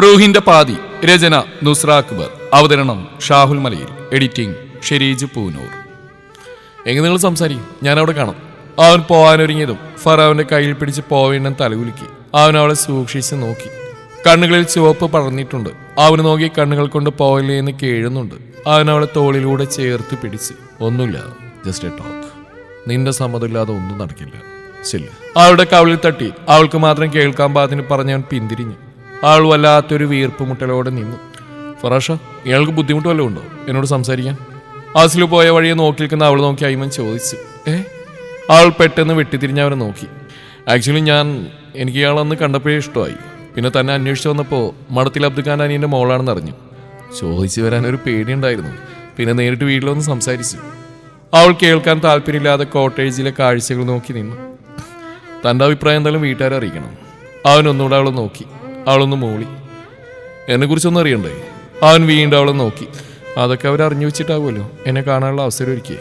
റൂഹിന്റെ പാതി രചന നുസ്ര അക്ബർ അവതരണം ഷാഹുൽ മലയിൽ എഡിറ്റിംഗ് ഷെരീജ് പൂനൂർ. എങ്ങനെ നിങ്ങൾ സംസാരിക്കും? ഞാൻ അവിടെ കാണാം. അവൻ പോവാനൊരുങ്ങിയതും ഫറാവിന്റെ കയ്യിൽ പിടിച്ച് പോവേണ്ടെന്ന് തലകുലുക്കി. അവൻ അവളെ സൂക്ഷിച്ച് നോക്കി. കണ്ണുകളിൽ ചുവപ്പ് പടർന്നിട്ടുണ്ട്. അവന് നോക്കി കണ്ണുകൾ കൊണ്ട് പോയില്ലേ എന്ന് കേഴുന്നുണ്ട്. അവൻ അവളെ തോളിലൂടെ ചേർത്ത് പിടിച്ച്. ഒന്നുമില്ല ജസ്റ്റ് എ ടോക്ക് നിന്റെ സമ്മതമില്ലാതെ ഒന്നും നടക്കില്ല. ശരി അവളുടെ കവിളിൽ തട്ടി അവൾക്ക് മാത്രം കേൾക്കാൻ പാകത്തിന് പറഞ്ഞവൻ പിന്തിരിഞ്ഞു. അവൾ വല്ലാത്തൊരു വീർപ്പ് മുട്ടലോടെ നിന്നു. ഫറാഷ ഇയാൾക്ക് ബുദ്ധിമുട്ട് വല്ലതും ഉണ്ടോ? എന്നോട് സംസാരിക്കാൻ. ആസിലു പോയ വഴിയെ നോക്കി നിൽക്കുന്ന അവൾ നോക്കി അയ്മൻ ചോദിച്ചു. ഏ? ആൾ പെട്ടെന്ന് വെട്ടിത്തിരിഞ്ഞ് അവനെ നോക്കി. ആക്ച്വലി ഞാൻ എനിക്ക് ഇയാൾ അന്ന് കണ്ടപ്പോഴേ ഇഷ്ടമായി. പിന്നെ തന്നെ അന്വേഷിച്ച് വന്നപ്പോൾ മടത്തിൽ അബ്ദുഖാൻ അനിയന്റെ മോളാണെന്ന് അറിഞ്ഞു. ചോദിച്ചു വരാൻ ഒരു പേടിയുണ്ടായിരുന്നു. പിന്നെ നേരിട്ട് വീട്ടിലൊന്ന് സംസാരിച്ചു. അവൾ കേൾക്കാൻ താല്പര്യമില്ലാതെ കോട്ടേജിലെ കാഴ്ചകൾ നോക്കി നിന്നു. തന്റെ അഭിപ്രായം എന്തായാലും വീട്ടുകാരെ അറിയിക്കണം. അവനൊന്നുകൂടെ അവൾ നോക്കി. അവളൊന്ന് മൂളി. എന്നെക്കുറിച്ചൊന്നും അറിയണ്ടേ? അവൻ വീണ്ടും അവളെ നോക്കി. അതൊക്കെ അവർ അറിഞ്ഞു വെച്ചിട്ടാവുമല്ലോ. എന്നെ കാണാനുള്ള അവസരം ഒരുക്കി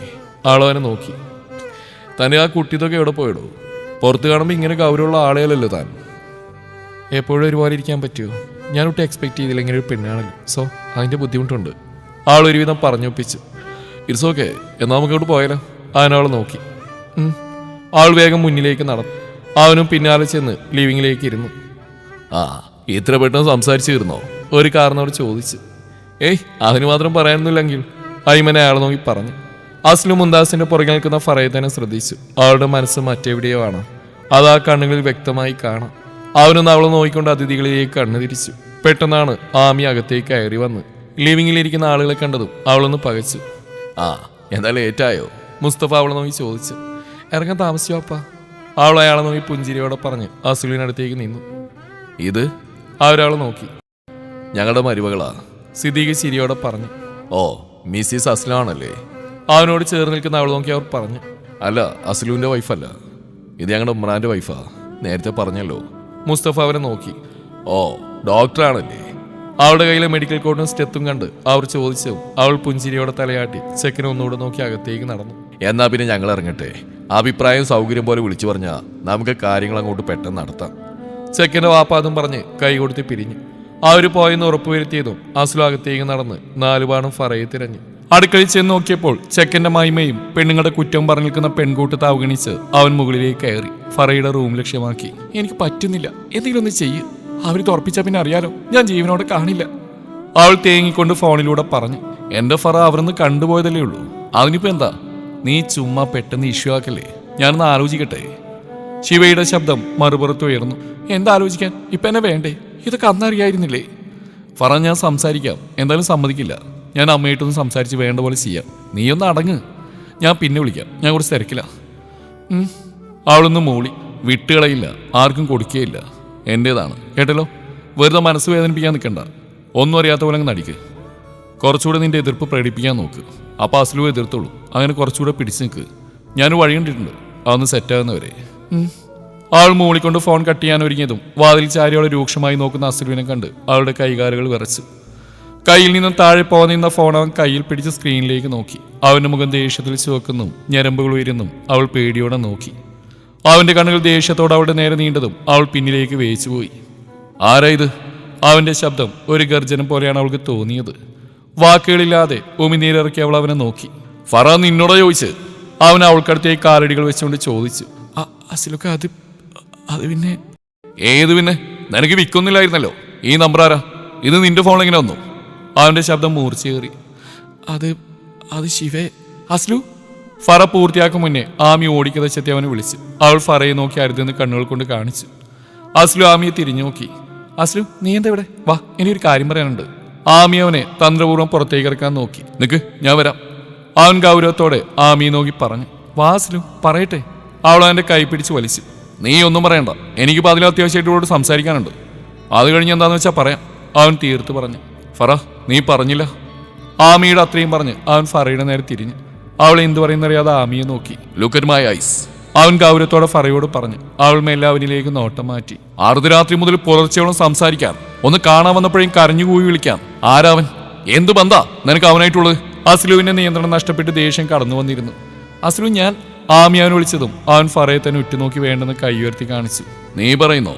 അവളവനെ നോക്കി. തന്നെ ആ കുട്ടിതൊക്കെ എവിടെ പോയിടോ? പുറത്ത് കാണുമ്പോൾ ഇങ്ങനെ ഗൗരവമുള്ള ആളുകളല്ലോ താൻ. എപ്പോഴും ഒരുപോലെ ഇരിക്കാൻ പറ്റുമോ? ഞാൻ ഒട്ടും എക്സ്പെക്ട് ചെയ്തില്ല. ഇങ്ങനെ ഒരു പെണ്ണാണല്ലോ. സോ അതിന്റെ ബുദ്ധിമുട്ടുണ്ട്. ആൾ ഒരുവിധം പറഞ്ഞൊപ്പിച്ചു. ഇറ്റ്സ് ഓക്കെ എന്നാൽ നമുക്ക് അവിടെ പോയാലോ അവനവളെ നോക്കി. ആൾ വേഗം മുന്നിലേക്ക് നടന്നു. അവനും പിന്നാലെ ചെന്ന് ലിവിങ്ങിലേക്ക് ഇരുന്നു. ആ ഇത്ര പെട്ടെന്ന് സംസാരിച്ചു തീർന്നോ ഒരു കാരണവർ ചോദിച്ചു. ഏയ് അതിന് മാത്രം പറയാനൊന്നുമില്ലെങ്കിൽ അയ്മനെ അയാൾ നോക്കി പറഞ്ഞു. അസ്ലു മുന്താസിന്റെ പുറകെ നിൽക്കുന്ന ഫറയത്തനെ ശ്രദ്ധിച്ചു. അവളുടെ മനസ്സ് മറ്റെവിടെയോ ആണ്. അത് ആ കണ്ണുകളിൽ വ്യക്തമായി കാണാം. അവനൊന്ന് അവളെ നോക്കിക്കൊണ്ട് അതിഥികളിലേക്ക് കണ്ണു തിരിച്ചു. പെട്ടെന്നാണ് ആമി അകത്തേക്ക് കയറി വന്ന്. ലിവിങ്ങിലിരിക്കുന്ന ആളുകളെ കണ്ടതും അവളൊന്ന് പകച്ചു. ആ എന്താ ലേറ്റായോ? മുസ്തഫ അവളെ നോക്കി ചോദിച്ചു. ഇറങ്ങാൻ താമസിച്ചോ അപ്പ? അവൾ അയാളെ നോക്കി പുഞ്ചിരിയോടെ പറഞ്ഞ് അസുലിനടുത്തേക്ക് നിന്നു. ഇത്? ആ ഒരാൾ നോക്കി. ഞങ്ങളുടെ മരുമകളാ. സിദ്ദീഖ് ചിരിയോടെ പറഞ്ഞു. ഓ മിസ്സിസ് അസ്ലാണല്ലേ അവനോട് ചേർന്ന് നിൽക്കുന്ന അവൾ നോക്കി അവർ പറഞ്ഞു. അല്ല അസ്ലുവിന്റെ വൈഫല്ല. ഇത് ഞങ്ങളുടെ ഉമ്രാന്റെ വൈഫാ. നേരത്തെ പറഞ്ഞല്ലോ. മുസ്തഫ അവനെ നോക്കി. ഓ ഡോക്ടറാണല്ലേ? അവളുടെ കയ്യിലെ മെഡിക്കൽ കോട്ടും സ്റ്റെത്തും കണ്ട് അവർ ചോദിച്ചു. അവൾ പുഞ്ചിരിയോടെ തലയാട്ടി. ചെക്കനെ ഒന്നുകൂടെ നോക്കി അകത്തേക്ക് നടന്നു. എന്നാ പിന്നെ ഞങ്ങൾ ഇറങ്ങട്ടെ. അഭിപ്രായം സൗകര്യം പോലെ വിളിച്ചു പറഞ്ഞാൽ നമുക്ക് കാര്യങ്ങൾ അങ്ങോട്ട് പെട്ടെന്ന് നടത്താം. ചെക്കന്റെ വാപ്പാതും പറഞ്ഞ് കൈ കൊടുത്ത് പിരിഞ്ഞു. ഒരു പോയെന്ന് ഉറപ്പുവരുത്തിയതും ആ അകത്തേക്ക് നടന്ന് നാലുപാടും ഫറയെ തിരഞ്ഞു. അടുക്കളയിൽ ചെന്ന് നോക്കിയപ്പോൾ ചെക്കന്റെ മൈമയും പെണ്ണുങ്ങളുടെ കുറ്റം പറഞ്ഞു നിൽക്കുന്ന പെൺകൂട്ടത്തെ അവഗണിച്ച് അവൻ മുകളിലേക്ക് കയറി ഫറയുടെ റൂം ലക്ഷ്യമാക്കി. എനിക്ക് പറ്റുന്നില്ല. എന്തെങ്കിലും ഒന്ന് ചെയ്യ്. അവർ തുറപ്പിച്ച പിന്നെ അറിയാലോ. ഞാൻ ജീവനോടെ കാണില്ല. അവൾ തേങ്ങിക്കൊണ്ട് ഫോണിലൂടെ പറഞ്ഞു. എന്റെ ഫറ അവരൊന്ന് കണ്ടുപോയതല്ലേ ഉള്ളൂ. അതിനിപ്പോ എന്താ? നീ ചുമ്മാ പെട്ടെന്ന് ഇഷ്യൂ ആക്കല്ലേ? ഞാനൊന്ന് ആലോചിക്കട്ടെ. ശിവയുടെ ശബ്ദം മറുപുറത്ത് ഉയർന്നു. എന്താ ആലോചിക്കാൻ ഇപ്പൊ എന്നെ വേണ്ടേ? ഇതൊക്കെ അന്നറിയായിരുന്നില്ലേ? ഫറ ഞാൻ സംസാരിക്കാം. എന്തായാലും സമ്മതിക്കില്ല. ഞാൻ അമ്മയായിട്ടൊന്ന് സംസാരിച്ച് വേണ്ട പോലെ ചെയ്യാം. നീ ഒന്ന് അടങ്ങ്. ഞാൻ പിന്നെ വിളിക്കാം. ഞാൻ കുറച്ച് തിരക്കില്ല. അവളൊന്ന് മൂളി. വിട്ടുകളയില്ല. ആർക്കും കൊടുക്കുകയില്ല എന്റേതാണ് കേട്ടല്ലോ? വെറുതെ മനസ്സ് വേദനിപ്പിക്കാൻ നിൽക്കണ്ട ഒന്നും അറിയാത്ത പോലെ അങ്ങ് നടിക്ക്. കുറച്ചുകൂടെ നിന്റെ എതിർപ്പ് പ്രകടിപ്പിക്കാൻ നോക്ക്. അപ്പോൾ അസ്ലു എതിർത്തോളൂ. അങ്ങനെ കുറച്ചുകൂടെ പിടിച്ചു നിൽക്ക് ഞാൻ വഴി കണ്ടിട്ടുണ്ട്. അതൊന്ന് സെറ്റാകുന്നവരെ ആൾ മൂളിക്കൊണ്ട് ഫോൺ കട്ട് ചെയ്യാൻ ഒരുങ്ങിയതും വാതിൽ ചാരിയോടെ രൂക്ഷമായി നോക്കുന്ന അസുരുവിനെ കണ്ട് അവളുടെ കൈകാലുകൾ വിറച്ചു. കയ്യിൽ നിന്നും താഴെ പോന്നിരുന്ന ഫോൺ അവൻ കയ്യിൽ പിടിച്ച് സ്ക്രീനിലേക്ക് നോക്കി. അവന്റെ മുഖം ദേഷ്യത്തിൽ ചുവക്കുന്നു ഞരമ്പുകൾ ഉയരുന്നും അവൾ പേടിയോടെ നോക്കി. അവന്റെ കണ്ണുകൾ ദേഷ്യത്തോടെ അവളുടെ നേരെ നീണ്ടതും അവൾ പിന്നിലേക്ക് വേയിച്ചുപോയി ആരാ ഇത്? അവന്റെ ശബ്ദം ഒരു ഗർജനം പോലെയാണ് അവൾക്ക് തോന്നിയത്. വാക്കുകളില്ലാതെ ഉമിനീരിറക്കി അവൾ അവനെ നോക്കി. ഫറ നിന്നോടോ ചോദിച്ച് അവൻ അവൾക്കടുത്തേക്ക് കാലടികൾ വെച്ചുകൊണ്ട് ചോദിച്ചു. അസിലൊക്കെ അത് അത് പിന്നെ ഏത് പിന്നെ? നിനക്ക് വിൽക്കൊന്നില്ലായിരുന്നല്ലോ ഈ നമ്പർ ആരാ? ഇത് നിന്റെ ഫോൺ എങ്ങനെ വന്നു. അവന്റെ ശബ്ദം മൂർച്ചയേറി. അത് അത് ശിവേ. അസ്ലു ഫറ പൂർത്തിയാക്കും മുന്നേ ആമി ഓടിക്കതച്ചെത്തി അവനെ വിളിച്ചു. അവൾ ഫറയെ നോക്കി അരുതെന്ന് കണ്ണുകൾ കൊണ്ട് കാണിച്ചു. അസ്ലു ആമിയെ തിരിഞ്ഞു നോക്കി. അസ്ലു നീ എന്താ ഇവിടെ? വാ എനിക്കൊരു കാര്യം പറയാനുണ്ട്. ആമി അവനെ തന്ത്രപൂർവം പുറത്തേക്ക് ഇറക്കാൻ നോക്കി. നിക്ക് ഞാൻ വരാം. അവൻ ഗൗരവത്തോടെ ആമി നോക്കി പറഞ്ഞു. വാ അസ്ലു പറയട്ടെ. അവൾ അവന്റെ കൈ പിടിച്ച് വലിച്ചു. നീ ഒന്നും പറയണ്ട. എനിക്കിപ്പോൾ അതിലും അത്യാവശ്യമായിട്ട് ഇവളോട് സംസാരിക്കാനുണ്ട്. അത് കഴിഞ്ഞ് എന്താന്ന് വെച്ചാൽ പറയാം. അവൻ തീർത്ത് പറഞ്ഞു. ഫറ നീ പറഞ്ഞില്ല. ആമിയുടെ അത്രയും പറഞ്ഞ് അവൻ ഫറയുടെ നേരെ തിരിഞ്ഞു. അവൾ എന്തു പറയുന്നറിയാതെ ആമിയെ നോക്കി. ലുക്ക് അറ്റ് മൈ ഐസ് അവൻ ഗൗരവത്തോടെ ഫറയോട് പറഞ്ഞു. അവൾ മേലാവിനിലേക്ക് അവനിലേക്ക് നോട്ടം മാറ്റി. അർദ്ധരാത്രി മുതൽ പുലർച്ചയോളം സംസാരിക്കാൻ ഒന്ന് കാണാൻ വന്നപ്പോഴേക്കും കരഞ്ഞു കൂവി വിളിക്കാൻ ആരാവൻ? എന്ത് ബന്ധാ? നിനക്ക് അവനായിട്ടുള്ളത്? അസ്ലുവിന്റെ നിയന്ത്രണം നഷ്ടപ്പെട്ട് ദേഷ്യം കടന്നു വന്നിരുന്നു. അസ്ലു ഞാൻ ആമി അവൻ വിളിച്ചതും അവൻ ഫറയെ തന്നെ ഉറ്റുനോക്കി വേണ്ടെന്ന് കൈയുയർത്തി കാണിച്ചു. നീ പറയുന്നോ?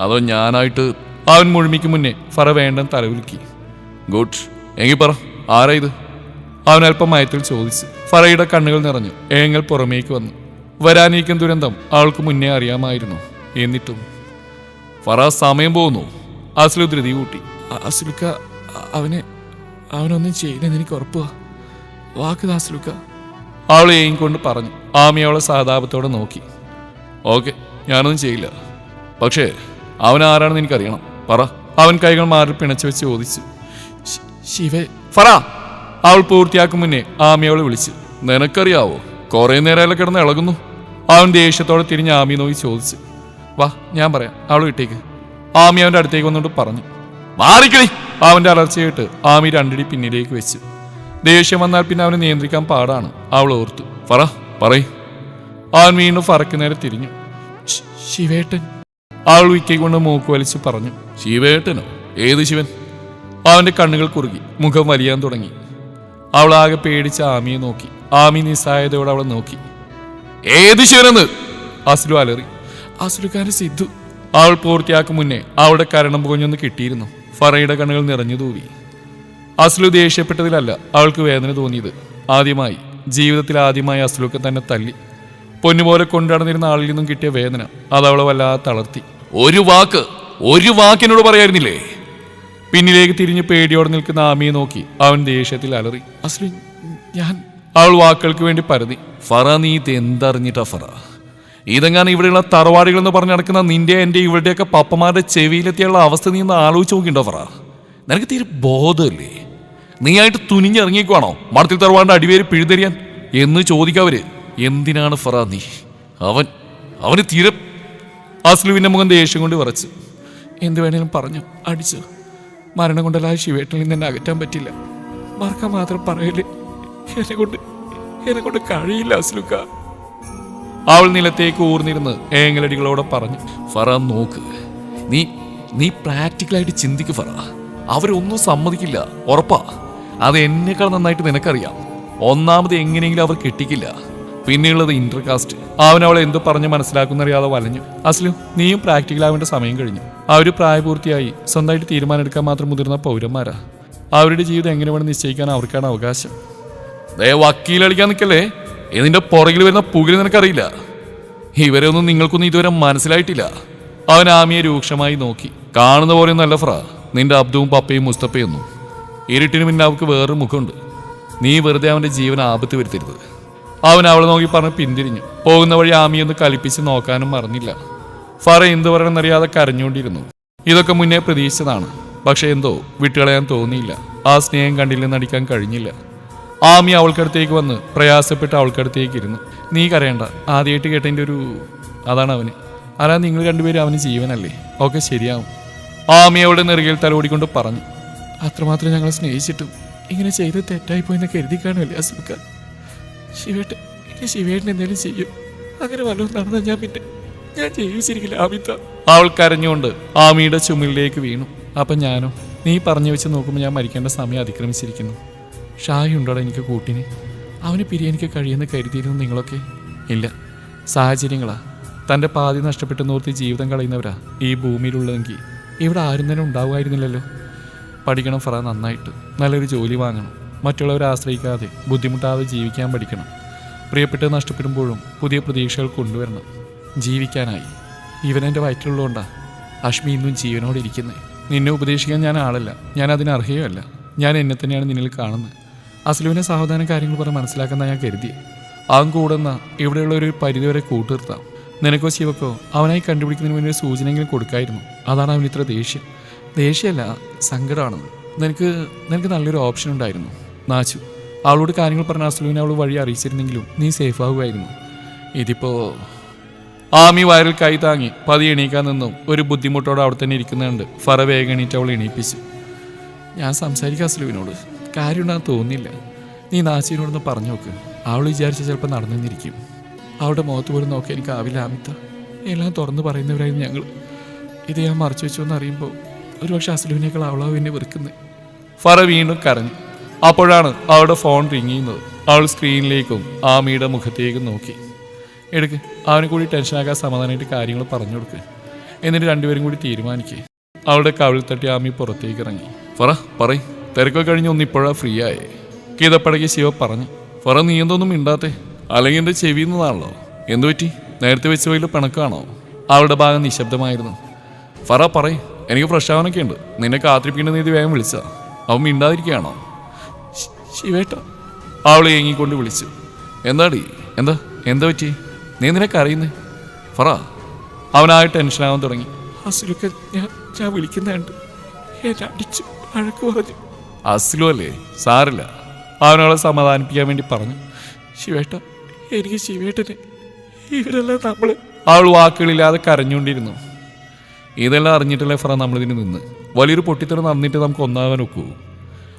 അതോ ഞാനായിട്ട്? അവൻ മുഴുമിക്ക് മുന്നേ ഫറ വേണ്ടെന്ന് തലവിലുക്കി ഗുഡ്. എങ്കിൽ പറ ആരാ ഇത്? അവൻ അല്പം മയത്തിൽ ചോദിച്ചു. ഫറയുടെ കണ്ണുകൾ നിറഞ്ഞു. ഏങ്ങൽ പുറമേക്ക് വന്നു. വരാനിരിക്കുന്ന ദുരന്തം അവൾക്ക് മുന്നേ അറിയാമായിരുന്നു. എന്നിട്ടും. ഫറ സമയം പോകുന്നു. അസ്ലു ധൃതി കൂട്ടി. അസ്ലുക്ക അവനെ അവനൊന്നും ചെയ്തെന്ന് എനിക്ക് ഉറപ്പുവാ വാക്ക് ദാസ്ലുക്ക അവൾ ഏയും കൊണ്ട് പറഞ്ഞു. ആമി അവളെ സഹതാപത്തോടെ നോക്കി. ഓക്കെ ഞാനൊന്നും ചെയ്യില്ല. പക്ഷേ അവൻ ആരാണെന്ന് എനിക്കറിയണം. പറ. അവൻ കൈകൾ മാറി പിണച്ചു വെച്ച് ചോദിച്ചു. "ശി- ശിവേ. ഫറ അവൾ പൂർത്തിയാക്കും മുന്നേ ആമി അവളെ വിളിച്ചു. നിനക്കറിയാവോ കുറേ നേരമല്ല കിടന്ന് ഇളകുന്നു? അവൻ ദേഷ്യത്തോടെ തിരിഞ്ഞ് ആമി നോക്കി ചോദിച്ചു. വാ ഞാൻ പറയാം. അവൾ വിട്ടേക്ക്. ആമി അവന്റെ അടുത്തേക്ക് വന്നുകൊണ്ട് പറഞ്ഞു. മാറിക്കളി. അവന്റെ അലർച്ച കേട്ട് ആമി രണ്ടടി പിന്നിലേക്ക് വെച്ചു. ദേഷ്യം വന്നാൽ പിന്നെ അവനെ നിയന്ത്രിക്കാൻ പാടാണ്. അവൾ ഓർത്തു. ഫറ പറയ്. അവൻ വീണ്ടും ഫറയ്ക്ക് നേരെ തിരിഞ്ഞു. "ശ്- ശിവേട്ടൻ. ആൾ വിക്കി കൊണ്ട് മൂക്ക് വലിച്ചു പറഞ്ഞു. ശിവേട്ടനോ? ഏത് ശിവൻ? അവന്റെ കണ്ണുകൾ കുറുകി. മുഖം വലിയാൻ തുടങ്ങി. അവൾ ആകെ പേടിച്ച് ആമിയെ നോക്കി. ആമി നിസ്സായതയോടെ അവളെ നോക്കി. ഏത് ശിവനെന്ന്? അസുലു അലറി. അസുലുകാരൻ സിദ്ധു. അവൾ പൂർത്തിയാക്കും മുന്നേ അവളുടെ കരണം പുകഞ്ഞൊന്ന് കിട്ടിയിരുന്നു. ഫറയുടെ കണ്ണുകൾ നിറഞ്ഞു തൂവി. അസുലു ദേഷ്യപ്പെട്ടതിലല്ല അവൾക്ക് വേദന തോന്നിയത്. ആദ്യമായി ജീവിതത്തിൽ ആദ്യമായി അസ്ലുക്ക് തന്നെ തല്ലി. പൊന്നുപോലെ കൊണ്ടുനടന്നിരുന്ന ആളിൽ നിന്നും കിട്ടിയ വേദന. അത് അവളെ വല്ലാതെ തളർത്തി. ഒരു വാക്ക് ഒരു വാക്കിനോട് പറയായിരുന്നില്ലേ പിന്നിലേക്ക് തിരിഞ്ഞ് പേടിയോടെ നിൽക്കുന്ന ആമിയെ നോക്കി അവൻ ദേഷ്യത്തിൽ അലറി. അസ്ലി ഞാൻ അവൾ വാക്കുകൾക്ക് വേണ്ടി പരതി. ഫറ നീ ഇത് എന്തറിഞ്ഞിട്ടാ ഫറ? ഇതെങ്ങാനും ഇവിടെയുള്ള തറവാടികൾ എന്ന് പറഞ്ഞ് നടക്കുന്ന നിന്റെ എന്റെ ഇവരുടെയൊക്കെ പപ്പമാരുടെ ചെവിയിലെത്തിയുള്ള അവസ്ഥ നീ ഒന്ന് ആലോചിച്ച് നോക്കിണ്ടോ ഫറ? നിനക്ക് തീരെ ബോധമില്ലേ? നീ ആയിട്ട് തുനിഞ്ഞിറങ്ങിക്കുവാണോ മടത്തിൽ തറവാണ്ട് അടിവേര് പിഴുതെറിയാൻ എന്ന് ചോദിക്കവര് എന്തിനാണ് ഫറ നീ? അവൻ അവന് തീരെ അസ്ലുവിന്റെ മുഖം ദേഷ്യം കൊണ്ട് വിറച്ച്. എന്ത് വേണേലും പറഞ്ഞു അടിച്ചു. മരണം കൊണ്ടല്ലാതെ ശിവേട്ടനിൽ നിന്ന് എന്നെ അകറ്റാൻ പറ്റില്ല. മറക്കാൻ മാത്രം പറയല്ലേ എന്നെ കൊണ്ട് എന്നെ കൊണ്ട് കഴിയില്ല അസ്ലുക്ക. അവൾ നിലത്തേക്ക് ഊർന്നിരുന്ന് ഏങ്ങലടികളോടെ പറഞ്ഞു ഫറ നോക്ക്. നീ നീ പ്രാക്ടിക്കലായിട്ട് ചിന്തിക്ക് ഫറ. അവരൊന്നും സമ്മതിക്കില്ല. ഉറപ്പാ. അത് എന്നെക്കാൾ നന്നായിട്ട് നിനക്കറിയാം. ഒന്നാമത് എങ്ങനെയെങ്കിലും അവർ കിട്ടിക്കില്ല. പിന്നെയുള്ളത് ഇന്റർകാസ്റ്റ് അവൻ അവളെ എന്തോ പറഞ്ഞ് മനസ്സിലാക്കുന്നറിയാതെ വലഞ്ഞു. അസ്ലു നീയും പ്രാക്ടിക്കൽ ആവേണ്ട സമയം കഴിഞ്ഞു. ആ ഒരു പ്രായപൂർത്തിയായി. സ്വന്തമായിട്ട് തീരുമാനമെടുക്കാൻ മാത്രം മുതിർന്ന പൗരന്മാരാ. അവരുടെ ജീവിതം എങ്ങനെ വേണം നിശ്ചയിക്കാൻ അവർക്കാണ് അവകാശം. ദേ വക്കീലടിക്കാൻ നിൽക്കല്ലേ? ഇതിന്റെ പുറകിൽ വരുന്ന പുകിൽ നിനക്കറിയില്ല. ഇവരെ ഒന്നും നിങ്ങൾക്കൊന്നും ഇതുവരെ മനസ്സിലായിട്ടില്ല. അവൻ ആമിയെ രൂക്ഷമായി നോക്കി. കാണുന്ന പോലെ നല്ല ഫ്ര. നിന്റെ അബ്ദുവും പപ്പയും മുസ്തഫയൊന്നും ഇരുട്ടിന് പിന്നെ അവൾക്ക് വേറൊരു മുഖമുണ്ട്. നീ വെറുതെ അവന്റെ ജീവൻ ആപത്ത് വരുത്തരുത്. അവൻ അവളെ നോക്കി പറഞ്ഞ് പിന്തിരിഞ്ഞു. പോകുന്ന വഴി ആമിയൊന്ന് കളിപ്പിച്ച് നോക്കാനും മറന്നില്ല. ഫറ എന്ത് പറയണമെന്നറിയാതെ കരഞ്ഞുകൊണ്ടിരുന്നു. ഇതൊക്കെ മുന്നേ പ്രതീക്ഷിച്ചതാണ്. പക്ഷെ എന്തോ വിട്ടുകളയാൻ തോന്നിയില്ല. ആ സ്നേഹം കണ്ടില്ലെന്ന് അടിക്കാൻ കഴിഞ്ഞില്ല. ആമി അവൾക്കടുത്തേക്ക് വന്ന് പ്രയാസപ്പെട്ട് അവൾക്കടുത്തേക്ക് ഇരുന്നു. നീ കരയണ്ട. ആദ്യമായിട്ട് കേട്ടതിന്റെ ഒരു അതാണ് അവന്. അല്ല നിങ്ങൾ രണ്ടുപേരും അവന് ജീവനല്ലേ. ഓക്കെ ശരിയാവും. ആമി അവളുടെ നെറുകയിൽ തലോടിക്കൊണ്ട് പറഞ്ഞു. അത്രമാത്രം ഞങ്ങൾ സ്നേഹിച്ചിട്ടും ഇങ്ങനെ ചെയ്ത് തെറ്റായിപ്പോയെന്ന് കരുതി കാണുമല്ലേ അസുഖ ശിവേട്ടൻ ഇനി ശിവേട്ടൻ എന്തെങ്കിലും ചെയ്യും. അങ്ങനെ വല്ലതും നടന്നാൽ ഞാൻ പിന്നെ ഞാൻ ജീവിച്ചിരിക്കില്ല ആമിത്ത അവൾ കരഞ്ഞുകൊണ്ട് ആമിയുടെ ചുമലിലേക്ക് വീണു. അപ്പം ഞാനും നീ പറഞ്ഞു വെച്ച് നോക്കുമ്പോൾ ഞാൻ മരിക്കേണ്ട സമയം അതിക്രമിച്ചിരിക്കുന്നു. ഷായി ഉണ്ടോടാ എനിക്ക് കൂട്ടിന്? അവന് പിരിയെനിക്ക് കഴിയുമെന്ന് കരുതിയിരുന്നു നിങ്ങളൊക്കെ? ഇല്ല. സാഹചര്യങ്ങളാ. തന്റെ പാതി നഷ്ടപ്പെട്ടു നോർത്തി ജീവിതം കളയുന്നവരാ ഈ ഭൂമിയിലുള്ളതെങ്കിൽ. ഇവിടെ ആരും തന്നെ ഉണ്ടാവുമായിരുന്നില്ലല്ലോ. പഠിക്കണം ഫറ നന്നായിട്ട്. നല്ലൊരു ജോലി വാങ്ങണം. മറ്റുള്ളവരെ ആശ്രയിക്കാതെ ബുദ്ധിമുട്ടാതെ ജീവിക്കാൻ പഠിക്കണം. പ്രിയപ്പെട്ടത് നഷ്ടപ്പെടുമ്പോഴും പുതിയ പ്രതീക്ഷകൾ കൊണ്ടുവരണം. ജീവിക്കാനായി. ഇവനെന്റെ വയറ്റിലുള്ളതുകൊണ്ടാ. അഷ്മി ഇന്നും ജീവനോടെ ഇരിക്കുന്നത് നിന്നെ ഉപദേശിക്കാൻ ഞാൻ ആളല്ല. ഞാൻ അതിന് അർഹയല്ല ഞാൻ എന്നെ തന്നെയാണ് നിന്നിൽ കാണുന്നത്. അസ്ലുവിനെ സാവധാന കാര്യങ്ങൾ പറഞ്ഞ് മനസ്സിലാക്കുന്ന ഞാൻ കരുതി അവൻ കൂടുന്ന ഇവിടെയുള്ള ഒരു പരിധിവരെ കൂട്ടുനിർത്താം നിനക്കോ ശിവക്കോ അവനായി കണ്ടുപിടിക്കുന്നതിന് വേണ്ടി ഒരു സൂചനയെങ്കിലും കൊടുക്കായിരുന്നു. അതാണ് അവൻ ഇത്ര ദേഷ്യം. ദേഷ്യമല്ല സങ്കടമാണെന്ന് നിനക്ക് നിനക്ക് നല്ലൊരു ഓപ്ഷൻ ഉണ്ടായിരുന്നു. നാച്ചു അവളോട് കാര്യങ്ങൾ പറഞ്ഞ അസ്ലുവിനെ അവൾ വഴി അറിയിച്ചിരുന്നെങ്കിലും നീ സേഫ് ആകുമായിരുന്നു ഇതിപ്പോ ആമി വയറിൽ കൈ താങ്ങി പതി എണീക്കാൻ നിന്നും. ഒരു ബുദ്ധിമുട്ടോടെ അവിടെ തന്നെ ഇരിക്കുന്നുണ്ട്. ഫറ വേഗം എണീറ്റ് അവൾ എണീപ്പിച്ചു. ഞാൻ സംസാരിക്കാം അസ്ലുവിനോട്. കാര്യമുണ്ടാകാൻ തോന്നില്ല നീ നാച്ചിനോടൊന്ന് പറഞ്ഞു നോക്ക്. അവൾ വിചാരിച്ച ചിലപ്പോൾ നടന്നിരിക്കും. അവളുടെ മുഖത്ത് പോലും നോക്കാൻ എനിക്ക് ആവില്ല അമിത എല്ലാം തുറന്നു പറയുന്നവരായിരുന്നു ഞങ്ങൾ ഇത് ഞാൻ മറച്ചു വെച്ചു എന്ന് അറിയുമ്പോൾ ഒരുപക്ഷെ അസ്ലുവിനേക്കാൾ അവളാവ് എന്നെ വെറുക്കുന്നത്. ഫറ വീണ്ടും കരഞ്ഞു. അപ്പോഴാണ് അവളുടെ ഫോൺ റിങ് ചെയ്യുന്നത്. അവൾ സ്ക്രീനിലേക്കും ആമിയുടെ മുഖത്തേക്കും നോക്കി. എടുക്ക് അവന് കൂടി ടെൻഷനാക്കാൻ സമാധാനമായിട്ട് കാര്യങ്ങൾ പറഞ്ഞു കൊടുക്ക്. എന്നിട്ട് രണ്ടുപേരും കൂടി തീരുമാനിക്കേ. അവളുടെ കവിൾ തട്ടി ആമി പുറത്തേക്ക് ഇറങ്ങി. ഫറ പറയ് തിരക്കൊക്കെ കഴിഞ്ഞ് ഒന്നിപ്പോഴാ ഫ്രീ ആയേ. കീതപ്പടയ്ക്ക് ശിവ പറഞ്ഞു ഫറ നീ എന്തൊന്നും മിണ്ടാത്തെ? അല്ലെങ്കിൽ എന്റെ ചെവിയുന്നതാണല്ലോ എന്തു പറ്റി നേരത്തെ വെച്ച വയ്യിൽ പിണക്കാണോ അവളുടെ ഭാഗം നിശബ്ദമായിരുന്നു. ഫറ പറയ് എനിക്ക് ഫ്രഷ് ആവാനൊക്കെ ഉണ്ട്. നിന്നെ കാത്തിരിപ്പിക്കേണ്ട നീതി വേഗം വിളിച്ച അവൻ മിണ്ടാതിരിക്കുകയാണോ? ശിവേട്ട അവളെ ഏങ്ങിക്കൊണ്ട് വിളിച്ചു. എന്താടി? എന്താ? എന്താ പറ്റി? നീ നിനക്ക് അറിയുന്നേ? ഫറ അവനായി ടെൻഷനാവാൻ തുടങ്ങി. അസുലൊക്കെ ഞാൻ ഞാൻ വിളിക്കുന്നുണ്ട്. എന്നെ അടിച്ചു അഴക്ക് പറഞ്ഞു. അസ്ലു അല്ലേ? സാറില്ല അവനവളെ സമാധാനിപ്പിക്കാൻ വേണ്ടി പറഞ്ഞു. ശിവേട്ട. എനിക്ക് ശിവേട്ടനെ. ഇവരെല്ലാം നമ്മൾ അവൾ വാക്കുകളില്ലാതെ കരഞ്ഞുകൊണ്ടിരുന്നു. ഇതെല്ലാം അറിഞ്ഞിട്ടല്ലേ ഫ്ര നമ്മളിതിന് നിന്ന്? വലിയൊരു പൊട്ടിത്തെറി നടന്നിട്ട് നമുക്ക് ഒന്നാകാൻ ഒക്കൂ.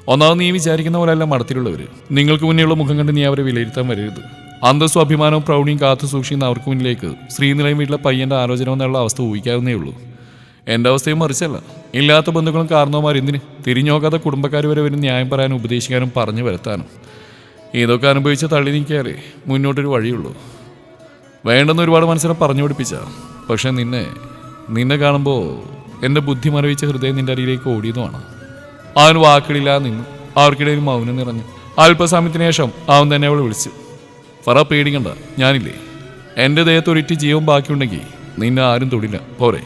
ഒന്നാമത് നീ വിചാരിക്കുന്ന പോലെയല്ല മടത്തിലുള്ളവർ നിങ്ങൾക്ക് മുന്നേയുള്ള മുഖം കണ്ട് നീ അവരെ വിലയിരുത്താൻ വരരുത്. അന്തസ്സും അഭിമാനവും പ്രൗഢിയും കാത്തു സൂക്ഷിക്കുന്ന അവർക്ക് മുന്നിലേക്ക് ശ്രീനിലയം വീട്ടിലെ പയ്യന്റെ ആലോചന എന്നുള്ള അവസ്ഥ ഊഹിക്കാവുന്നേ ഉള്ളൂ. എന്റെ അവസ്ഥയും മറിച്ചല്ല. ഇല്ലാത്ത ബന്ധുക്കളും കാരണവന്മാർ എന്തിന്? തിരിഞ്ഞോക്കാത്ത കുടുംബക്കാർ വരെ വരും ന്യായം പറയാനും ഉപദേശിക്കാനും പറഞ്ഞു വരുത്താനും. ഇതൊക്കെ അനുഭവിച്ച് തള്ളി നീക്കിയാലേ മുന്നോട്ടൊരു വഴിയുള്ളൂ. വേണ്ടെന്ന് ഒരുപാട് മനസ്സിനെ പറഞ്ഞു പഠിപ്പിച്ച പക്ഷെ നിന്നെ നിന്നെ കാണുമ്പോൾ എന്റെ ബുദ്ധി മരവിച്ച ഹൃദയം നിന്റെ അരിയിലേക്ക് ഓടിയതുമാണ്. അവൻ വാക്കുകളില്ലാതെ നിന്നു. അവർക്കിടയിൽ മൗനം നിറഞ്ഞു. അല്പസമയത്തിന് ശേഷം അവൻ തന്നെ അവളെ വിളിച്ചു. ഫറ പേടിക്കണ്ട. ഞാനില്ലേ. എന്റെ ദേഹത്ത് ഒരിറ്റ് ജീവൻ ബാക്കിയുണ്ടെങ്കിൽ നിന്നെ ആരും തൊടില്ല. പോരെ.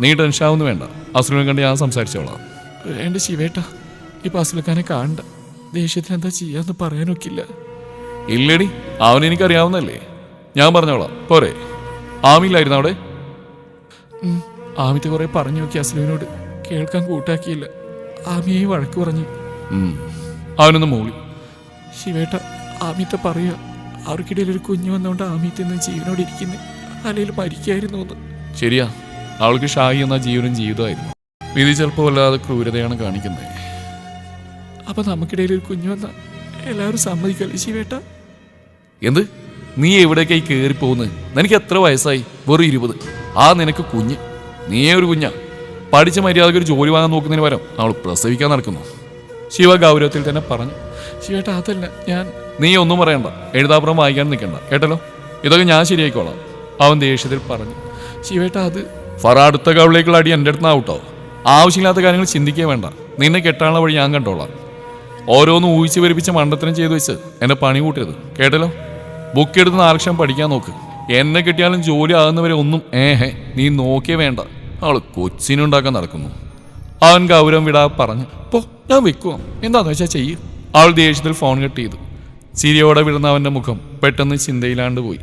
നീ ടെൻഷനാവുന്നു വേണ്ട. അസുരനെ കണ്ട് ഞാൻ സംസാരിച്ചോളാം. വേണ്ട ശിവേട്ട ഇപ്പം അസുലക്കാനെ കാണണ്ട. ദേഷ്യത്തിന് എന്താ ചെയ്യാന്ന് പറയാനൊക്കില്ല. ഇല്ലടി. അവൻ എനിക്കറിയാവുന്നല്ലേ ഞാൻ പറഞ്ഞോളാം. പോരെ. ആമില്ലായിരുന്നു അവിടെ? ആമിത്തെ കുറെ പറഞ്ഞു നോക്കി അസ്ലുവിനോട് കേൾക്കാൻ കൂട്ടാക്കിയില്ല. ആമിയെ വഴക്ക് പറഞ്ഞു. അവനൊന്ന് മൂളി. ശിവേട്ട ആമിത്തെ പറയാ അവർക്കിടയിൽ ഒരു കുഞ്ഞു വന്നുകൊണ്ട് ആമിത്തെ നിന്ന് ജീവനോട് ഇരിക്കുന്നു. അല്ലെങ്കിൽ മരിക്കായിരുന്നു എന്ന്. ശരിയാ. അവൾക്ക് ഷായി എന്ന ജീവനും ജീവിതമായിരുന്നു. വിധി ചിലപ്പോൾ വല്ലാതെ ക്രൂരതയാണ് കാണിക്കുന്നത് അപ്പൊ നമുക്കിടയിൽ ഒരു കുഞ്ഞു വന്ന എല്ലാവരും സമ്മതിക്കല്ലേ ശിവേട്ട? എന്ത്? നീ എവിടേക്കായി കയറി പോകുന്നത് നിനക്ക് എത്ര വയസ്സായി? വെറും ഇരുപത്. ആ നിനക്ക് കുഞ്ഞ്. നീയേ ഒരു കുഞ്ഞാ. പഠിച്ച മര്യാദയ്ക്ക് ഒരു ജോലി വാങ്ങാൻ നോക്കുന്നതിന് പകരം അവൾ പ്രസവിക്കാൻ നടക്കുന്നു. ശിവ ഗൗരവത്തിൽ തന്നെ പറഞ്ഞു ശിവേട്ടാ അതല്ല ഞാൻ നീ ഒന്നും പറയണ്ട. എഴുതാപ്പുറം വായിക്കാൻ നിൽക്കണ്ട. കേട്ടല്ലോ? ഇതൊക്കെ ഞാൻ ശരിയായിക്കോളാം. അവൻ ദേഷ്യത്തിൽ പറഞ്ഞു ശിവേട്ടാ അത് ഫറ അടുത്ത കവിളേക്കുള്ള അടി എന്റെ അടുത്ത് ആവട്ടോ ആവശ്യമില്ലാത്ത കാര്യങ്ങൾ ചിന്തിക്കേ വേണ്ട. നിന്നെ കെട്ടാനുള്ള വഴി ഞാൻ കണ്ടോളാം. ഓരോന്ന് ഊഹിച്ച് വരിപ്പിച്ച മണ്ടത്തരം ചെയ്തു വെച്ച് എന്നെ പണി കൂട്ടിയത്. കേട്ടല്ലോ? ബുക്ക് എടുത്ത് നാലക്ഷം പഠിക്കാൻ നോക്ക്. എന്നെ കിട്ടിയാലും ജോലി ആകുന്നവരെ ഒന്നും ഏഹേ നീ നോക്കിയേ വേണ്ട. അവൾ കൊച്ചിനുണ്ടാക്കാൻ നടക്കുന്നു. അവൻ ഗൗരവം വിടാ പറഞ്ഞു പോ ഞാൻ വെക്കുവാ എന്താന്ന് വെച്ചാ ചെയ്യ്. അവൾ ദേഷ്യത്തിൽ ഫോൺ കട്ട് ചെയ്തു. ചിരിയോടെ വിടുന്ന അവന്റെ മുഖം പെട്ടെന്ന് ചിന്തയിലാണ്ട് പോയി.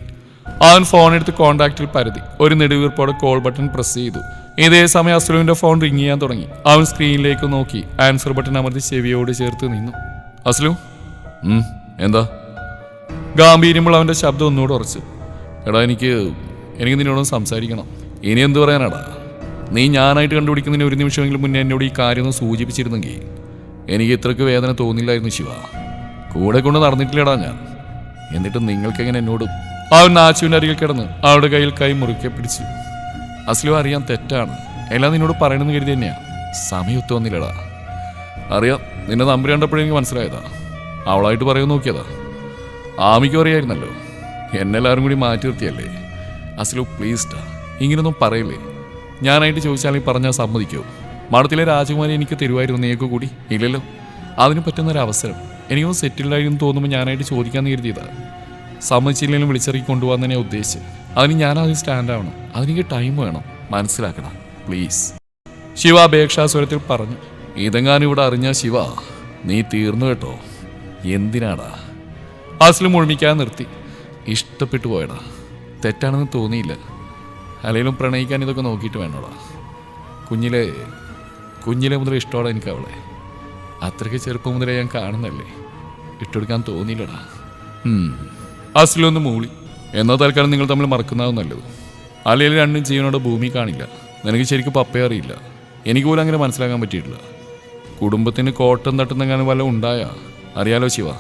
അവൻ ഫോൺ എടുത്ത് കോൺടാക്റ്റിൽ പരതി. ഒരു നെടുവീർപ്പോടെ കോൾ ബട്ടൺ പ്രസ് ചെയ്തു. ഇതേ സമയം അസ്ലുവിന്റെ ഫോൺ റിങ് ചെയ്യാൻ തുടങ്ങി. അവൻ സ്ക്രീനിലേക്ക് നോക്കി. ആൻസർ ബട്ടൺ അമർത്തി ചെവിയോട് ചേർത്ത് നിന്നു. അസ്ലു? എന്താ? ഗാംഭീര്യമുള്ള അവന്റെ ശബ്ദം ഒന്നുകൂടെ ഉറച്ചു. എടാ എനിക്ക് എനിക്ക് നിന്നോടൊന്ന് സംസാരിക്കണം. ഇനി എന്ത് പറയാനാടാ? നീ ഞാനായിട്ട് കണ്ടുപിടിക്കുന്നതിന് ഒരു നിമിഷമെങ്കിലും മുന്നേ എന്നോട് ഈ കാര്യം സൂചിപ്പിച്ചിരുന്നെങ്കിൽ എനിക്ക് ഇത്രക്ക് വേദന തോന്നില്ലായിരുന്നു ശിവ. കൂടെ കൊണ്ട് നടന്നിട്ടില്ലടാ ഞാൻ. എന്നിട്ട് നിങ്ങൾക്കെങ്ങനെ എന്നോട്? അവൻ നാച്ചുവിന്റെ അരികിൽ കിടന്ന് അവളുടെ കയ്യിൽ കൈ മുറുക്കെ പിടിച്ചു. അസ്ലു അറിയാൻ തെറ്റാണ്. എല്ലാം നിന്നോട് പറയണമെന്ന് കരുതി തന്നെയാ. സമയത്ത് വന്നില്ലടാ. അറിയാം നിന്നെ നമ്പർ കണ്ടപ്പോഴെനിക്ക് മനസ്സിലായതാ. അവളായിട്ട് പറയാൻ നോക്കിയതാ. ആമിക്കും അറിയായിരുന്നല്ലോ. എന്നെല്ലാവരും കൂടി മാറ്റി നിർത്തിയല്ലേ? അസലു പ്ലീസ്ഡാ ഇങ്ങനൊന്നും പറയില്ലേ? ഞാനായിട്ട് ചോദിച്ചാൽ ഈ പറഞ്ഞാൽ സമ്മതിക്കോ? മഠത്തിലെ രാജകുമാരി എനിക്ക് തരുമായിരുന്നു നീയൊക്കെ കൂടി. ഇല്ലല്ലോ. അതിന് പറ്റുന്നൊരവസരം എനിക്കൊന്ന് സെറ്റിൽഡായിരുന്നു തോന്നുമ്പോൾ ഞാനായിട്ട് ചോദിക്കാൻ കരുതിയതാ. സമ്മതിച്ചില്ലെങ്കിലും വിളിച്ചിറക്കി കൊണ്ടുപോകാൻ ഉദ്ദേശിച്ച്. അതിന് ഞാൻ ആദ്യം സ്റ്റാൻഡ് ആവണം. അതിനെനിക്ക് ടൈം വേണം. മനസ്സിലാക്കണം പ്ലീസ് ശിവ അപേക്ഷാസ്വരത്തിൽ പറഞ്ഞു ഇതെങ്ങാനും ഇവിടെ അറിഞ്ഞ ശിവ? നീ തീർന്നു കേട്ടോ. എന്തിനാടാ? അസ്ലു മുഴുമിക്കാൻ നിർത്തി. ഇഷ്ടപ്പെട്ടു പോയടാ. തെറ്റാണെന്ന് തോന്നിയില്ല. അല്ലെങ്കിലും പ്രണയിക്കാൻ ഇതൊക്കെ നോക്കിയിട്ട് വേണോടാ. കുഞ്ഞിലെ കുഞ്ഞിലെ മുതൽ ഇഷ്ടമാണ് എനിക്ക് അവളെ. അത്രയ്ക്ക് ചെറുപ്പം മുതലേ ഞാൻ കാണുന്നല്ലേ ഇട്ടെടുക്കാൻ തോന്നിയില്ലടാ. അസിലൊന്ന് അസ്ലു മൂളി. എന്നാൽ തൽക്കാലം നിങ്ങൾ തമ്മിൽ മറക്കുന്നതാവും നല്ലത്. അല്ലെങ്കിൽ രണ്ടും ജീവനോടെ ഭൂമി കാണില്ല. നിനക്ക് ശരിക്കും പപ്പയെ അറിയില്ല. എനിക്ക് പോലും അങ്ങനെ മനസ്സിലാക്കാൻ പറ്റിയിട്ടില്ല. കുടുംബത്തിന് കോട്ടം തട്ടുന്നെങ്ങാനും വല്ല ഉണ്ടായാ? അറിയാലോ ശിവ.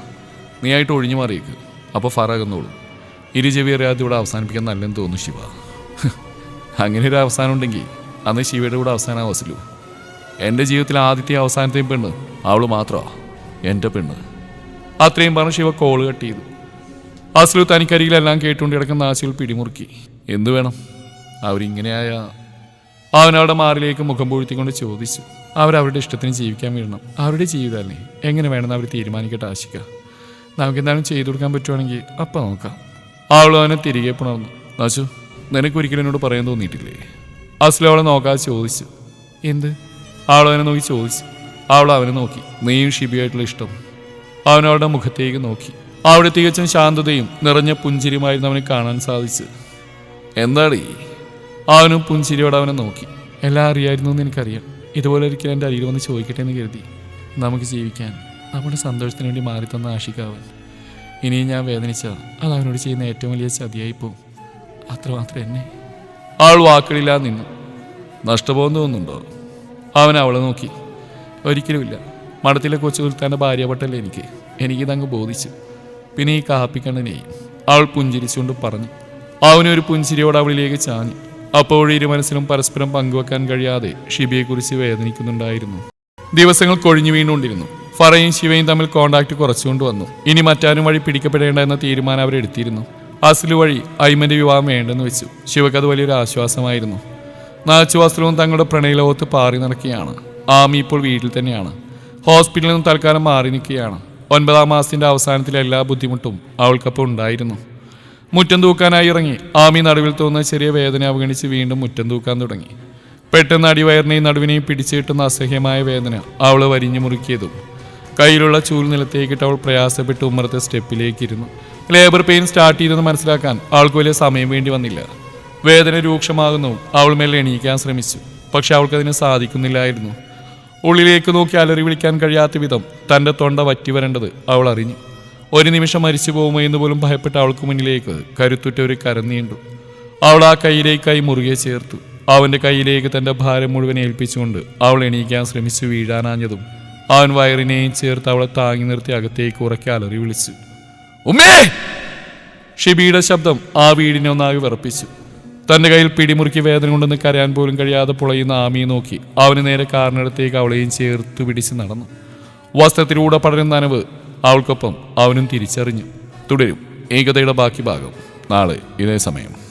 നീ ആയിട്ട് ഒഴിഞ്ഞു മാറിയേക്ക്. അപ്പോൾ ഫറാകുന്നോളൂ. ഇരു ചെവി അറിയാതെ ഇവിടെ അവസാനിപ്പിക്കാൻ നല്ലെന്ന് തോന്നുന്നു ശിവ. അങ്ങനെ ഒരു അവസാനം ഉണ്ടെങ്കിൽ അന്ന് ശിവയുടെ കൂടെ അവസാനം വസലു എന്റെ ജീവിതത്തിലെ ആദ്യത്തെ അവസാനത്തെയും പെണ്ണ് അവൾ മാത്രമാ എന്റെ പെണ്ണ്. അത്രയും പറഞ്ഞ് ശിവ കോൾ കട്ട് ചെയ്തു. അസ്ലു തനിക്കരികിലെല്ലാം കേട്ടുകൊണ്ട് കിടക്കുന്ന ആശയിൽ പിടിമുറുക്കി. എന്തു വേണം? അവരിങ്ങനെയായ അവനവിടെ മാറിലേക്ക് മുഖം പൂഴ്ത്തിക്കൊണ്ട് ചോദിച്ചു. അവരവരുടെ ഇഷ്ടത്തിന് ജീവിക്കാൻ വീഴണം അവരുടെ ജീവിതമല്ലേ? എങ്ങനെ വേണമെന്ന് അവർ തീരുമാനിക്കട്ടെ ആശിക്ക നമുക്ക് എന്തായാലും ചെയ്തു കൊടുക്കാൻ പറ്റുവാണെങ്കിൽ അപ്പം നോക്കാം. അവൾ അവനെ തിരികെ പുണർന്നു നാശു നിനക്ക് ഒരിക്കലും എന്നോട് പറയാൻ തോന്നിയിട്ടില്ലേ? അസ്ലു അവളെ നോക്കാതെ ചോദിച്ചു. എന്ത്? അവൾ അവനെ നോക്കി ചോദിച്ചു. അവൾ അവനെ നോക്കി. നീയും ഷിബിയായിട്ടുള്ള ഇഷ്ടം. അവൻ അവളുടെ മുഖത്തേക്ക് നോക്കി. അവിടെ തികച്ചും ശാന്തതയും നിറഞ്ഞ പുഞ്ചിരിയുമായിരുന്നു അവനെ കാണാൻ സാധിച്ചു എന്താടീ? അവനും പുഞ്ചിരിയോടെ അവനെ നോക്കി. എല്ലാം അറിയായിരുന്നു എന്ന് എനിക്കറിയാം. ഇതുപോലെ ഒരിക്കലും എന്റെ അരിയിൽ വന്ന് ചോദിക്കട്ടെ എന്ന് കരുതി. നമുക്ക് ജീവിക്കാൻ നമ്മുടെ സന്തോഷത്തിന് വേണ്ടി മാറി തന്ന ആഷിക്കാവൻ ഇനിയും ഞാൻ വേദനിച്ചാൽ അത് അവനോട് ചെയ്യുന്ന ഏറ്റവും വലിയ ചതിയായി പോകും അത്രമാത്രം എന്നെ ആൾ വാക്കുകളില്ലാ നിന്നു. നഷ്ടബോധം തോന്നുന്നുണ്ടോ? അവൻ അവളെ നോക്കി. ഒരിക്കലുമില്ല. മഠത്തിലെ കൊച്ചു സുൽത്താന്റെ ഭാര്യപ്പെട്ടല്ലേ എനിക്ക്? എനിക്കിതങ്ങ് ബോധിച്ചു. പിന്നെ ഈ കാപ്പിക്കണ്ണനെയും അവൾ പുഞ്ചിരിച്ചുകൊണ്ട് പറഞ്ഞു. അവനൊരു പുഞ്ചിരിയോട് അവളിലേക്ക് ചാഞ്ഞു. അപ്പോൾ ഇരു മനസ്സിലും പരസ്പരം പങ്കുവെക്കാൻ കഴിയാതെ ഷിബിയെക്കുറിച്ച് വേദനിക്കുന്നുണ്ടായിരുന്നു. ദിവസങ്ങൾ കൊഴിഞ്ഞു വീണുകൊണ്ടിരുന്നു. ഫറയും ശിവയും തമ്മിൽ കോണ്ടാക്ട് കുറച്ചുകൊണ്ട് വന്നു. ഇനി മറ്റാരും വഴി പിടിക്കപ്പെടേണ്ട എന്ന തീരുമാനം അവരെടുത്തിരുന്നു അസ്ലു വഴി ഐമന്റെ വിവാഹം വേണ്ടെന്ന് വെച്ചു. ശിവക്ക് അത് വലിയൊരു ആശ്വാസമായിരുന്നു. നാച്ചു നാച്ചുവാസ്ത്രവും തങ്ങളുടെ പ്രണയലോകത്ത് പാറി നടക്കുകയാണ്. ആമി ഇപ്പോൾ വീട്ടിൽ തന്നെയാണ്. ഹോസ്പിറ്റലിൽ നിന്ന് തൽക്കാലം മാറി നിൽക്കുകയാണ്. ഒൻപതാം മാസത്തിന്റെ അവസാനത്തിലെ എല്ലാ ബുദ്ധിമുട്ടും അവൾക്കപ്പോൾ ഉണ്ടായിരുന്നു. മുറ്റം തൂക്കാനായി ഇറങ്ങി. ആമി നടുവിൽ തോന്നുന്ന ചെറിയ വേദന അവഗണിച്ച് വീണ്ടും മുറ്റം തൂക്കാൻ തുടങ്ങി. പെട്ടെന്ന് അടിവയറിനെയും നടുവിനെയും പിടിച്ചു കിട്ടുന്ന അസഹ്യമായ വേദന അവൾ വരിഞ്ഞു മുറുക്കിയതും കയ്യിലുള്ള ചൂൽ നിലത്തേക്കിട്ട് അവൾ പ്രയാസപ്പെട്ട് ഉമ്മറത്തെ സ്റ്റെപ്പിലേക്ക് ഇരുന്നു ലേബർ പെയിൻ സ്റ്റാർട്ട് ചെയ്തെന്ന് മനസ്സിലാക്കാൻ അവൾക്ക് വലിയ സമയം വേണ്ടി വന്നില്ല. വേദന രൂക്ഷമാകുന്നു. അവൾ മേലെ എണീക്കാൻ ശ്രമിച്ചു. പക്ഷെ അവൾക്കതിന് സാധിക്കുന്നില്ലായിരുന്നു. ഉള്ളിലേക്ക് നോക്കി അലറി വിളിക്കാൻ കഴിയാത്ത വിധം തന്റെ തൊണ്ട വറ്റി വരേണ്ടത് അവൾ അറിഞ്ഞു. ഒരു നിമിഷം മരിച്ചു പോകുമോ എന്ന് പോലും ഭയപ്പെട്ട അവൾക്ക് മുന്നിലേക്ക് കരുത്തുറ്റ ഒരു കരം നീണ്ടു. അവൾ ആ കൈയിലേക്ക് കൈ മുറുകെ ചേർത്തു. അവന്റെ കയ്യിലേക്ക് തന്റെ ഭാരം മുഴുവൻ ഏൽപ്പിച്ചുകൊണ്ട് അവൾ എണീക്കാൻ ശ്രമിച്ചു വീഴാനാഞ്ഞതും അവൻ വയറിനെയും ചേർത്ത് അവളെ താങ്ങി നിർത്തി അകത്തേക്ക് ഉറക്കെ അലറി വിളിച്ചു. ഉമ്മേ! ഷിബിയുടെ ശബ്ദം ആ വീടിനെ ഒന്നാകെ വിറപ്പിച്ചു. തന്റെ കയ്യിൽ പിടിമുറുക്കി വേദന കൊണ്ടെന്ന് കരയാൻ പോലും കഴിയാതെ പുളയുന്ന ആമിയെ നോക്കി അവന് നേരെ കാറിനടുത്തേക്ക് അവളെയും ചേർത്ത് പിടിച്ച് നടന്നു. വസ്ത്രത്തിലൂടെ പടരുന്ന നനവ് അവൾക്കൊപ്പം അവനും തിരിച്ചറിഞ്ഞു. തുടരും. ഏകതയുടെ ബാക്കി ഭാഗം നാളെ ഇതേ സമയം.